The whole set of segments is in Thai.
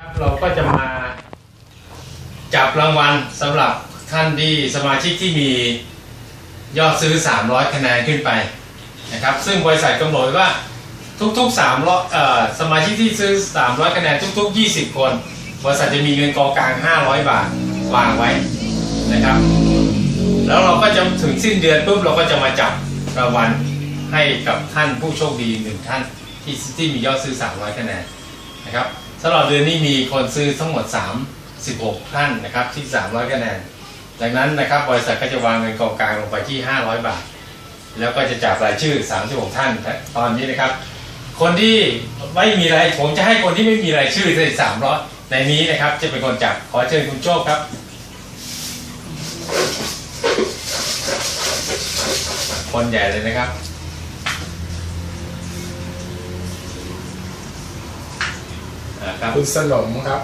ครับเราก็จะมาจับรางวัลสำหรับท่านที่สมาชิกที่มียอดซื้อ 300 คะแนนขึ้นไปนะครับ ซึ่งบริษัทกำหนดว่าทุกๆ3ร้อยเอ่อสมาชิกที่ซื้อ 300 คะแนนทุก ๆ 20 คน บริษัทจะมีเงินกองกลาง 500 บาทวางไว้นะครับ แล้วเราก็จะถึงสิ้นเดือนปุ๊บเราก็จะมาจับรางวัลให้กับท่านผู้โชคดีหนึ่งท่านที่ที่มียอดซื้อ 300 คะแนนนะครับ สำหรับเดือนนี้มีคนซื้อทั้งหมด 36 ท่านนะครับที่ 300คะแนนดังนั้นนะครับบริษัทก็จะวางเงินกองกลางลงไปที่ 500 บาท แล้วก็จะจับรายชื่อ 36 ท่าน ตอนนี้นะครับ คนที่ไม่มีรายผมจะให้คนที่ไม่มีรายชื่อใน300ในนี้นะครับจะเป็นคนจับขอเชิญคุณโชคครับคนใหญ่เลยนะครับ อ่าครับคุณสนมครับ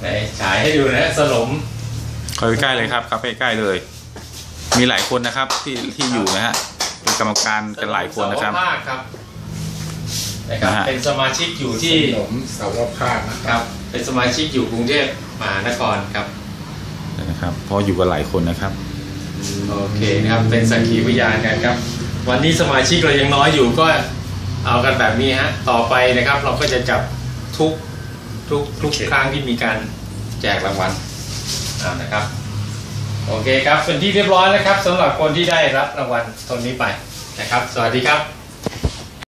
ไหนฉายให้ดูนะสลมเข้าไปใกล้เลยครับครับใกล้ๆเลย มีหลายคนนะครับ ที่ที่อยู่นะฮะเป็นกรรมการกันหลายคนนะครับสวภาคครับนะครับ นะฮะ เป็นสมาชิกอยู่ที่สนมสาวภาคนะคครับ รับ เป็นสมาชิกอยู่กรุงเทพมหานครครับ นะครับเพราะอยู่กันหลายคนนะครับ โอเคนะครับ เป็นสักขีพยานกันครับ วันนี้สมาชิกเรายังน้อยอยู่ก็เอากันแบบนี้ฮะ ต่อไปนะครับ เราก็จะจับ ทุกทุกทุกครั้งที่มีการแจกรางวัลเอานะครับ โอเคครับเป็นที่เรียบร้อยแล้วครับสำหรับคนที่ได้รับรางวัลตรงนี้ไปนะครับ สวัสดีครับ